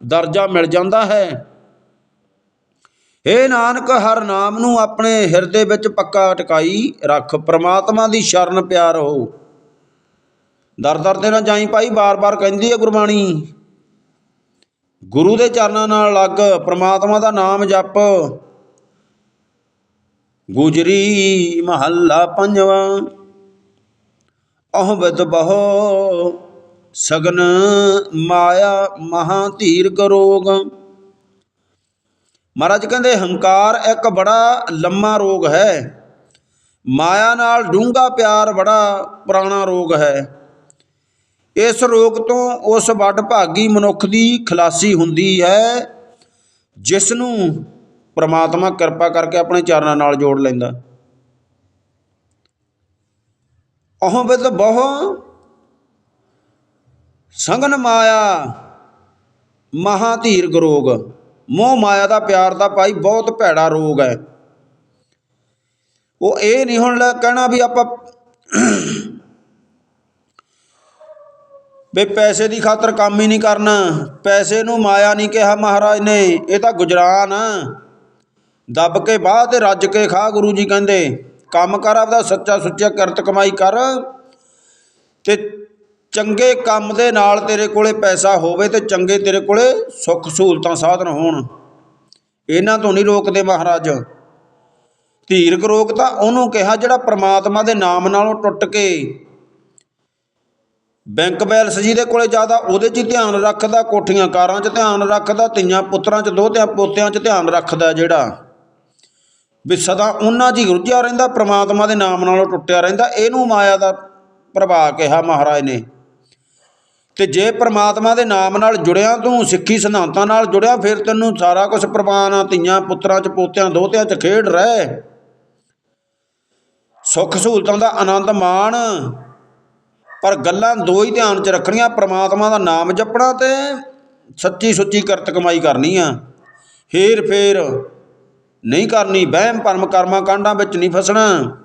[SPEAKER 1] ਦਰਜਾ ਮਿਲ ਜਾਂਦਾ ਹੈ। ਹੇ ਨਾਨਕ, ਹਰ ਨਾਮ ਨੂੰ ਆਪਣੇ ਹਿਰਦੇ ਵਿੱਚ ਪੱਕਾ ਟਿਕਾਈ ਰੱਖ, ਪ੍ਰਮਾਤਮਾ ਦੀ ਸ਼ਰਨ ਪਿਆਰ ਹੋ। ਦਰ ਦਰ ਤੇ ਨਾ ਜਾਈ ਭਾਈ ਬਾਰ-ਬਾਰ ਕਹਿੰਦੀ ਹੈ ਗੁਰਬਾਣੀ। ਗੁਰੂ ਦੇ ਚਰਨਾਂ ਨਾਲ ਲੱਗ, ਪ੍ਰਮਾਤਮਾ ਦਾ ਨਾਮ ਜਪ। ਗੁਜਰੀ ਮਹੱਲਾ ਪੰਜਵਾਂ। ਅਹ ਬਿਦ ਬਹੁ, ਸਗਨ ਮਾਇਆ ਮਹਾ ਧੀਰ ਕਰੋਗ ਮਹਾਰਾਜ ਕਹਿੰਦੇ, ਹੰਕਾਰ ਇੱਕ ਬੜਾ ਲੰਮਾ ਰੋਗ ਹੈ। ਮਾਇਆ ਨਾਲ ਡੂੰਘਾ ਪਿਆਰ ਬੜਾ ਪੁਰਾਣਾ ਰੋਗ ਹੈ। ਇਸ ਰੋਗ ਤੋਂ ਉਸ ਵੱਡ ਭਾਗੀ ਮਨੁੱਖ ਦੀ ਖਲਾਸੀ ਹੁੰਦੀ ਹੈ ਜਿਸ ਨੂੰ ਪ੍ਰਮਾਤਮਾ ਕਿਰਪਾ ਕਰਕੇ ਆਪਣੇ ਚਰਨਾਂ ਨਾਲ ਜੋੜ ਲੈਂਦਾ। ਅਹੋਂ ਬਿਦ ਬਹੁ ਸੰਗਨ ਮਾਇਆ ਮਹਾ ਧੀਰ ਗਰੋਗ। ਮੋਹ ਮਾਇਆ ਦਾ ਪਿਆਰ ਦਾ ਭਾਈ ਬਹੁਤ ਭੈੜਾ ਰੋਗ ਹੈ। ਉਹ ਇਹ ਨਹੀਂ ਹੁਣ ਲੈ, ਕਹਿਣਾ ਵੀ ਆਪਾਂ ਵੀ ਪੈਸੇ ਦੀ ਖਾਤਰ ਕੰਮ ਹੀ ਨਹੀਂ ਕਰਨਾ। ਪੈਸੇ ਨੂੰ ਮਾਇਆ ਨਹੀਂ ਕਿਹਾ ਮਹਾਰਾਜ ਨੇ। ਇਹ ਤਾਂ ਗੁਜਰਾਨ। ਆ ਦੱਬ ਕੇ ਬਾਹ ਤੇ ਰੱਜ ਕੇ ਖਾ ਗੁਰੂ ਜੀ ਕਹਿੰਦੇ, ਕੰਮ ਕਰ ਆਪਦਾ ਸੱਚਾ ਸੁੱਚਾ ਕਿਰਤ ਕਮਾਈ ਕਰ ਤੇ ਚੰਗੇ ਕੰਮ ਦੇ ਨਾਲ ਤੇਰੇ ਕੋਲੇ ਪੈਸਾ ਹੋਵੇ ਤੇ ਚੰਗੇ ਤੇਰੇ ਕੋਲੇ ਸੁੱਖ ਸਹੂਲਤਾਂ ਸਾਧਨ ਹੋਣ। ਇਹਨਾਂ ਤੋਂ ਨਹੀਂ ਰੋਕਦੇ ਮਹਾਰਾਜ। ਧੀਰਕ ਰੋਗ ਤਾਂ ਉਹਨੂੰ ਕਿਹਾ ਜਿਹੜਾ ਪ੍ਰਮਾਤਮਾ ਦੇ ਨਾਮ ਨਾਲੋਂ ਟੁੱਟ ਕੇ ਬੈਂਕ ਬੈਲੈਂਸ ਜਿਹਦੇ ਕੋਲੇ ਜ਼ਿਆਦਾ ਉਹਦੇ 'ਚ ਹੀ ਧਿਆਨ ਰੱਖਦਾ, ਕੋਠੀਆਂ ਕਾਰਾਂ 'ਚ ਧਿਆਨ ਰੱਖਦਾ, ਧੀਆਂ ਪੁੱਤਰਾਂ 'ਚ ਦੋਹਤਿਆਂ ਪੋਤਿਆਂ 'ਚ ਧਿਆਨ ਰੱਖਦਾ ਜਿਹੜਾ। ਵੀ ਸਦਾ ਉਹਨਾਂ 'ਚ ਹੀ ਰੁੱਝਿਆ ਰਹਿੰਦਾ, ਪ੍ਰਮਾਤਮਾ ਦੇ ਨਾਮ ਨਾਲੋਂ ਟੁੱਟਿਆ ਰਹਿੰਦਾ, ਇਹਨੂੰ ਮਾਇਆ ਦਾ ਪ੍ਰਭਾਵ ਕਿਹਾ ਮਹਾਰਾਜ ਨੇ। ਤੇ ਜੇ ਪ੍ਰਮਾਤਮਾ ਦੇ ਨਾਮ ਨਾਲ ਜੁੜਿਆ, ਤੂੰ ਸਿੱਖੀ ਸਿਧਾਂਤਾਂ ਨਾਲ ਜੁੜਿਆ, ਫਿਰ ਤੈਨੂੰ ਸਾਰਾ ਕੁਝ ਪ੍ਰਵਾਨ ਧੀਆਂ, ਪੁੱਤਰਾਂ 'ਚ, ਪੋਤਿਆਂ ਦੋਹਤਿਆਂ 'ਚ ਖੇਡ ਰਹਿ। ਸੁੱਖ ਸਹੂਲਤਾਂ ਦਾ ਆਨੰਦ ਮਾਣ। ਪਰ ਗੱਲਾਂ ਦੋ ਹੀ ਧਿਆਨ 'ਚ ਰੱਖਣੀਆਂ, ਪ੍ਰਮਾਤਮਾ ਦਾ ਨਾਮ ਜਪਣਾ ਤੇ ਸੱਚੀ ਸੁੱਚੀ ਕਰਤ ਕਮਾਈ ਕਰਨੀ ਆ। ਹੇਰ ਫੇਰ ਨਹੀਂ ਕਰਨੀ, ਵਹਿਮ, ਭਰਮ, ਕਰਮਾਂ ਕਾਂਡਾਂ ਵਿੱਚ ਨਹੀਂ ਫਸਣਾ।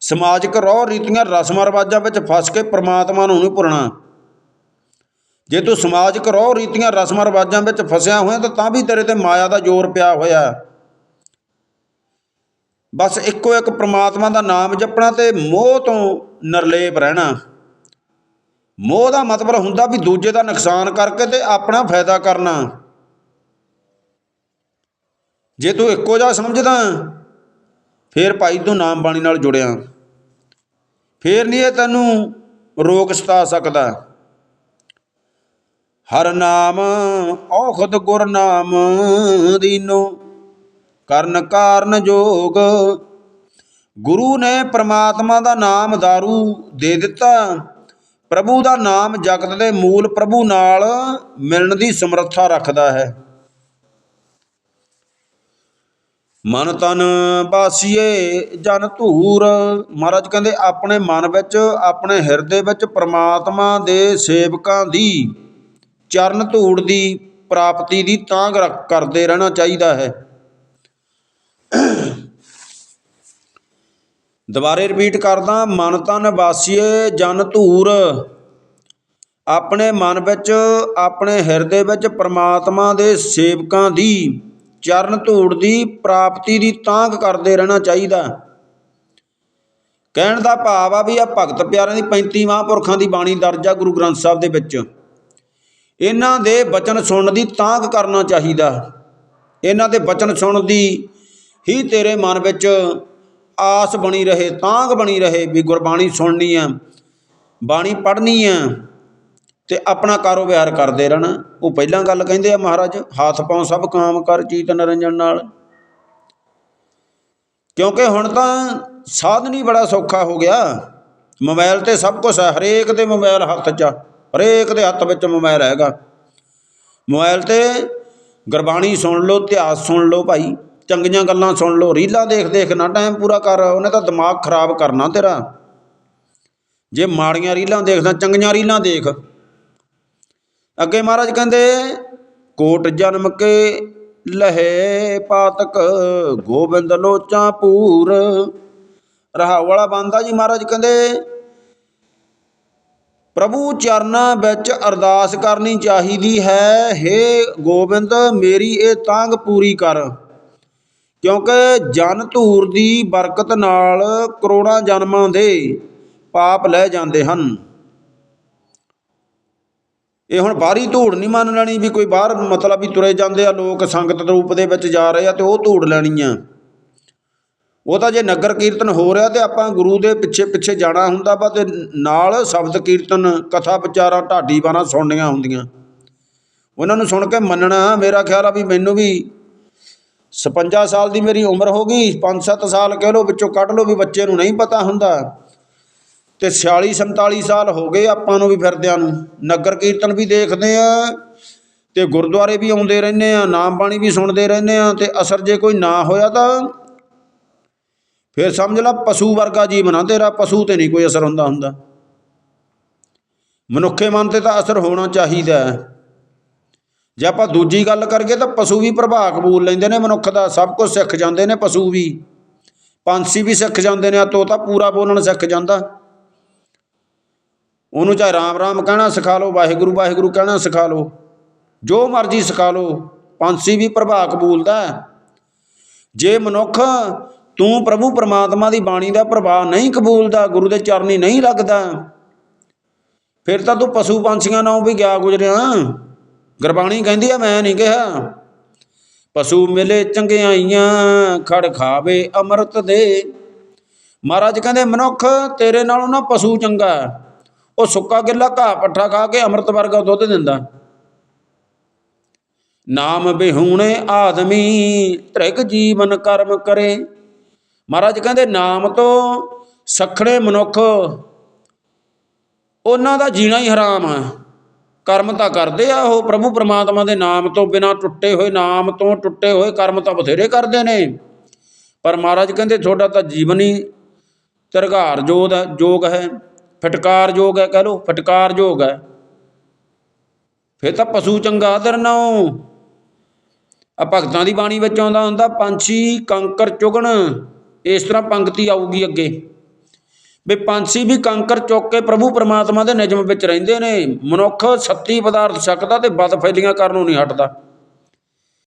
[SPEAKER 1] ਸਮਾਜਿਕ ਰੋਹ ਰੀਤੀਆਂ ਰਸਮਾਂ ਰਿਵਾਜਾਂ ਵਿੱਚ ਫਸ ਕੇ ਪ੍ਰਮਾਤਮਾ ਨੂੰ ਨਹੀਂ ਭੁੱਲਣਾ। ਜੇ ਤੂੰ ਸਮਾਜਿਕ ਰੋਹ ਰੀਤੀਆਂ ਰਸਮਾਂ ਰਿਵਾਜਾਂ ਵਿੱਚ ਫਸਿਆ ਹੋਇਆ ਤਾਂ ਤਾਂ ਵੀ ਤੇਰੇ ਤੇ ਮਾਇਆ ਦਾ ਜ਼ੋਰ ਪਿਆ ਹੋਇਆ ਬਸ ਇੱਕੋ ਇੱਕ ਪ੍ਰਮਾਤਮਾ ਦਾ ਨਾਮ ਜਪਣਾ ਤੇ ਮੋਹ ਤੋਂ ਨਿਰਲੇਪ ਰਹਿਣਾ। ਮੋਹ ਦਾ ਮਤਲਬ ਹੁੰਦਾ ਵੀ ਦੂਜੇ ਦਾ ਨੁਕਸਾਨ ਕਰਕੇ ਤੇ ਆਪਣਾ ਫਾਇਦਾ ਕਰਨਾ। ਜੇ ਤੂੰ ਇੱਕੋ ਜਿਹਾ ਸਮਝਦਾ, ਫੇਰ ਭਾਈ ਤੂੰ ਨਾਮ ਬਾਣੀ ਨਾਲ ਜੁੜਿਆ। ਫੇਰ ਨਹੀਂ ਇਹ ਤੈਨੂੰ ਰੋਕ ਸਤਾ ਸਕਦਾ। ਹਰ ਨਾਮ ਔਖਦ ਗੁਰ ਨਾਮ ਦੀਨੋ। ਕਰਨ ਕਾਰਨ ਜੋਗ, ਗੁਰੂ ਨੇ ਪ੍ਰਮਾਤਮਾ ਦਾ ਨਾਮ दारू ਦੇ ਦਿੱਤਾ। ਪ੍ਰਭੂ ਦਾ ਨਾਮ ਜਗਤ ਦੇ ਮੂਲ ਪ੍ਰਭੂ ਨਾਲ ਮਿਲਣ ਦੀ ਸਮਰੱਥਾ ਰੱਖਦਾ ਹੈ। ਮਨ ਤਨ ਬਾਸੀਏ, ਜਨ ਧੂਰ। ਮਹਾਰਾਜ ਕਹਿੰਦੇ, ਆਪਣੇ ਮਨ ਵਿੱਚ, ਆਪਣੇ ਹਿਰਦੇ ਵਿੱਚ ਪ੍ਰਮਾਤਮਾ ਦੇ ਸੇਵਕਾਂ ਦੀ ਚਰਨ ਧੂੜ ਦੀ ਪ੍ਰਾਪਤੀ ਦੀ ਤਾਂਘ ਰੱਖ- ਕਰਦੇ ਰਹਿਣਾ ਚਾਹੀਦਾ ਹੈ। ਦੁਬਾਰੇ ਰਿਪੀਟ ਕਰਦਾ, ਮਨ ਤਨ ਵਾਸੀਏ, ਜਨ ਧੂਰ। ਆਪਣੇ ਮਨ ਵਿੱਚ, ਆਪਣੇ ਹਿਰਦੇ ਵਿੱਚ ਪ੍ਰਮਾਤਮਾ ਦੇ ਸੇਵਕਾਂ ਦੀ, ਚਰਨ ਧੂੜ ਦੀ ਪ੍ਰਾਪਤੀ ਦੀ ਤਾਂਘ ਕਰਦੇ ਰਹਿਣਾ ਚਾਹੀਦਾ। ਕਹਿਣ ਦਾ ਭਾਵ ਆ ਵੀ ਆ ਭਗਤ ਪਿਆਰਿਆਂ ਦੀ 35 ਮਹਾਂਪੁਰਖਾਂ ਦੀ ਬਾਣੀ ਦਰਜ ਆ ਗੁਰੂ ਗ੍ਰੰਥ ਸਾਹਿਬ ਦੇ ਵਿੱਚ। ਇਹਨਾਂ ਦੇ ਬਚਨ ਸੁਣਨ ਦੀ ਤਾਂਘ ਕਰਨਾ ਚਾਹੀਦਾ। ਇਹਨਾਂ ਦੇ ਬਚਨ ਸੁਣਨ ਦੀ ਹੀ ਤੇਰੇ ਮਨ ਵਿੱਚ ਆਸ ਬਣੀ ਰਹੇ ਤਾਂਘ ਬਣੀ ਰਹੇ ਵੀ ਗੁਰਬਾਣੀ ਸੁਣਨੀ ਆ ਬਾਣੀ ਪੜ੍ਹਨੀ ਆ ਤੇ ਆਪਣਾ ਕਾਰੋਬਾਰ ਕਰਦੇ ਰਹਿਣਾ। ਉਹ ਪਹਿਲਾਂ ਗੱਲ ਕਹਿੰਦੇ ਆ ਮਹਾਰਾਜ ਹੱਥ ਪਾਉ ਸਭ ਕਾਮ ਕਰ ਚੀਤ ਨਰੰਜਨ ਨਾਲ। ਕਿਉਂਕਿ ਹੁਣ ਤਾਂ ਸਾਧਨ ਹੀ ਬੜਾ ਸੌਖਾ ਹੋ ਗਿਆ। ਮੋਬਾਈਲ ਤੇ ਸਭ ਕੁਝ ਹੈ ਹਰੇਕ ਦੇ ਮੋਬਾਈਲ ਹੱਥ 'ਚ ਆ, ਹਰੇਕ ਦੇ ਹੱਥ ਵਿੱਚ ਮੋਬਾਈਲ ਹੈਗਾ। ਮੋਬਾਈਲ ਤੇ ਗੁਰਬਾਣੀ ਸੁਣ ਲਓ, ਇਤਿਹਾਸ ਸੁਣ ਲਓ ਭਾਈ, ਚੰਗੀਆਂ ਗੱਲਾਂ ਸੁਣ ਲਓ, ਰੀਲਾਂ ਦੇਖ ਦੇਖ ਨਾ ਟਾਈਮ ਪੂਰਾ ਕਰ, ਉਹਨੇ ਤਾਂ ਦਿਮਾਗ ਖਰਾਬ ਕਰਨਾ ਤੇਰਾ। ਜੇ ਮਾੜੀਆਂ ਰੀਲਾਂ ਦੇਖਦਾ, ਚੰਗੀਆਂ ਰੀਲਾਂ ਦੇਖ। ਅੱਗੇ ਮਹਾਰਾਜ ਕਹਿੰਦੇ, ਕੋਟ ਜਨਮ ਕੇ ਲਹੇ ਪਾਤਕ, ਗੋਬਿੰਦ ਲੋਚਾਂ ਪੂਰ। ਰਹਾਉ ਵਾਲਾ ਬੰਦਾ ਜੀ ਮਹਾਰਾਜ ਕਹਿੰਦੇ ਪ੍ਰਭੂ ਚਰਨਾਂ ਵਿੱਚ ਅਰਦਾਸ ਕਰਨੀ ਚਾਹੀਦੀ ਹੈ, ਹੇ ਗੋਬਿੰਦ, ਮੇਰੀ ਇਹ ਤਾਂਗ ਪੂਰੀ ਕਰ। ਕਿਉਂਕਿ ਜਨ ਧੂਰ ਦੀ ਬਰਕਤ ਨਾਲ ਕਰੋੜਾਂ ਜਨਮਾਂ ਦੇ ਪਾਪ ਲੈ ਜਾਂਦੇ ਹਨ। ਇਹ ਹੁਣ ਬਾਹਰੀ ਧੂੜ ਨਹੀਂ ਮੰਨ ਲੈਣੀ ਵੀ ਕੋਈ ਬਾਹਰ ਮਤਲਬ ਵੀ ਤੁਰੇ ਜਾਂਦੇ ਆ, ਲੋਕ ਸੰਗਤ ਰੂਪ ਦੇ ਵਿੱਚ ਜਾ ਰਹੇ ਆ ਤੇ ਉਹ ਧੂੜ ਲੈਣੀ ਆ। ਉਹ ਤਾਂ ਜੇ ਨਗਰ ਕੀਰਤਨ ਹੋ ਰਿਹਾ ਤੇ ਆਪਾਂ ਗੁਰੂ ਦੇ ਪਿੱਛੇ ਪਿੱਛੇ ਜਾਣਾ ਹੁੰਦਾ ਵਾ ਤੇ ਨਾਲ ਸ਼ਬਦ ਕੀਰਤਨ, ਕਥਾ ਵਿਚਾਰਾਂ ਢਾਡੀ ਬਾਣਾ ਸੁਣਨੀਆਂ ਹੁੰਦੀਆਂ। ਉਹਨਾਂ ਨੂੰ ਸੁਣ ਕੇ ਮੰਨਣਾ ਮੇਰਾ ਖਿਆਲ ਆ ਵੀ ਮੈਨੂੰ ਵੀ 56 ਸਾਲ ਦੀ ਮੇਰੀ ਉਮਰ ਹੋ ਗਈ 5-7 ਸਾਲ ਕਹਿ ਲਓ ਵਿੱਚੋਂ ਕੱਢ ਲਓ ਵੀ ਬੱਚੇ ਨੂੰ ਨਹੀਂ ਪਤਾ ਹੁੰਦਾ। ਤੇ 46 47 ਸਾਲ ਹੋ ਗਏ ਆਪਾਂ ਨੂੰ ਵੀ ਫਿਰਦਿਆਂ ਨੂੰ। ਨਗਰ ਕੀਰਤਨ ਵੀ ਦੇਖਦੇ ਆ ਤੇ ਗੁਰਦੁਆਰੇ ਵੀ ਆਉਂਦੇ ਰਹਿੰਦੇ ਆ ਨਾਮ ਬਾਣੀ ਵੀ ਸੁਣਦੇ ਰਹਿੰਦੇ ਆ ਤੇ ਅਸਰ ਜੇ ਕੋਈ ਨਾ ਹੋਇਆ ਤਾਂ ਫਿਰ ਸਮਝ ਲਾ, ਪਸ਼ੂ ਵਰਗਾ ਜੀਵਨ ਆ, ਤੇਰਾ ਪਸ਼ੂ ਤੇ ਨਹੀਂ ਕੋਈ ਅਸਰ ਹੁੰਦਾ ਹੁੰਦਾ। ਮਨੁੱਖੇ ਮਨ ਤੇ ਤਾਂ ਅਸਰ ਹੋਣਾ ਚਾਹੀਦਾ ਹੈ। ਜੇ ਆਪਾਂ ਦੂਜੀ ਗੱਲ ਕਰੀਏ ਤਾਂ ਪਸ਼ੂ ਵੀ ਪ੍ਰਭਾਵ ਕਬੂਲ ਲੈਂਦੇ ਨੇ, ਮਨੁੱਖ ਦਾ ਸਭ ਕੁਝ ਸਿੱਖ ਜਾਂਦੇ ਨੇ, ਪਸ਼ੂ ਵੀ। ਪੰਛੀ ਵੀ ਸਿੱਖ ਜਾਂਦੇ ਨੇ, ਆ ਤੋਤਾ ਪੂਰਾ ਬੋਲਣ ਸਿੱਖ ਜਾਂਦਾ। ਉਹਨੂੰ ਚਾਹੇ ਰਾਮ ਰਾਮ ਕਹਿਣਾ ਸਿਖਾ ਲਓ, ਵਾਹਿਗੁਰੂ ਵਾਹਿਗੁਰੂ ਕਹਿਣਾ ਸਿਖਾ ਲਓ, ਜੋ ਮਰਜ਼ੀ ਸਿਖਾ ਲਓ, ਪੰਛੀ ਵੀ ਪ੍ਰਭਾਵ ਕਬੂਲਦਾ ਜੇ ਮਨੁੱਖ ਤੂੰ ਪ੍ਰਭੂ ਪਰਮਾਤਮਾ ਦੀ ਬਾਣੀ ਦਾ ਪ੍ਰਭਾਵ ਨਹੀਂ ਕਬੂਲਦਾ, ਗੁਰੂ ਦੇ ਚਰਨੀ ਨਹੀਂ ਲੱਗਦਾ। ਫਿਰ ਤਾਂ ਤੂੰ ਪਸ਼ੂ ਪੰਛੀਆਂ ਨਾਲੋਂ ਵੀ ਗਿਆ ਗੁਜਰਿਆ। ਗੁਰਬਾਣੀ ਕਹਿੰਦੀ ਆ, ਮੈਂ ਨਹੀਂ ਕਿਹਾ, ਪਸ਼ੂ ਮਿਲੇ ਚੰਗਿਆਈਆਂ ਖੜ ਖਾਵੇ ਅੰਮ੍ਰਿਤ ਦੇ। ਮਹਾਰਾਜ ਕਹਿੰਦੇ, ਮਨੁੱਖ ਤੇਰੇ ਨਾਲੋਂ ਨਾ ਪਸ਼ੂ ਚੰਗਾ ਉਹ ਸੁੱਕਾ ਗਿੱਲਾ ਘਾਹ ਪੱਠਾ ਖਾ ਕੇ ਅੰਮ੍ਰਿਤ ਵਰਗਾ ਦੁੱਧ ਦਿੰਦਾ। ਨਾਮ ਬਿਹੂਣੇ ਆਦਮੀ, ਤ੍ਰਿਗ ਜੀਵਨ ਕਰਮ ਕਰੇ। ਮਹਾਰਾਜ ਕਹਿੰਦੇ ਨਾਮ ਤੋਂ ਸਖਣੇ ਮਨੁੱਖ ਉਹਨਾਂ ਦਾ ਜੀਣਾ ਹੀ ਹਰਾਮ ਹੈ। ਕਰਮ ਤਾਂ ਕਰਦੇ ਆ ਉਹ ਪ੍ਰਭੂ ਪਰਮਾਤਮਾ ਦੇ ਨਾਮ ਤੋਂ ਬਿਨਾ ਟੁੱਟੇ ਹੋਏ, ਨਾਮ ਤੋਂ ਟੁੱਟੇ ਹੋਏ ਕਰਮ ਤਾਂ ਬਥੇਰੇ ਕਰਦੇ ਨੇ। ਪਰ ਮਹਾਰਾਜ ਕਹਿੰਦੇ ਤੁਹਾਡਾ ਤਾਂ ਜੀਵਨ ਹੀ ਤਿਰਘਾਰ ਜੋਗ ਹੈ ਜੋਗ ਹੈ ਫਟਕਾਰ ਜੋਗ ਹੈ ਕਹਿ ਲੋ ਫਟਕਾਰ ਜੋਗ ਹੈ। ਫਿਰ ਤਾਂ ਪਸ਼ੂ ਚੰਗਾ ਤੇਰੇ ਆ ਭਗਤਾਂ ਦੀ ਬਾਣੀ ਵਿੱਚ ਆਉਂਦਾ ਹੁੰਦਾ, ਪੰਛੀ, ਕੰਕਰ, ਚੁਗਣ। ਇਸ ਤਰ੍ਹਾਂ ਪੰਕਤੀ ਆਊਗੀ ਅੱਗੇ। ਵੀ ਪੰਛੀ ਵੀ ਕੰਕਰ ਚੁੱਕ ਕੇ ਪ੍ਰਭੂ ਪਰਮਾਤਮਾ ਦੇ ਨਿਯਮ ਵਿੱਚ ਰਹਿੰਦੇ ਨੇ, ਮਨੁੱਖ ਸੱਤੀ ਪਦਾਰਥ ਛਕਦਾ ਤੇ ਬਦ ਫੈਲੀਆਂ ਕਰਨ ਨੂੰ ਨਹੀਂ ਹਟਦਾ।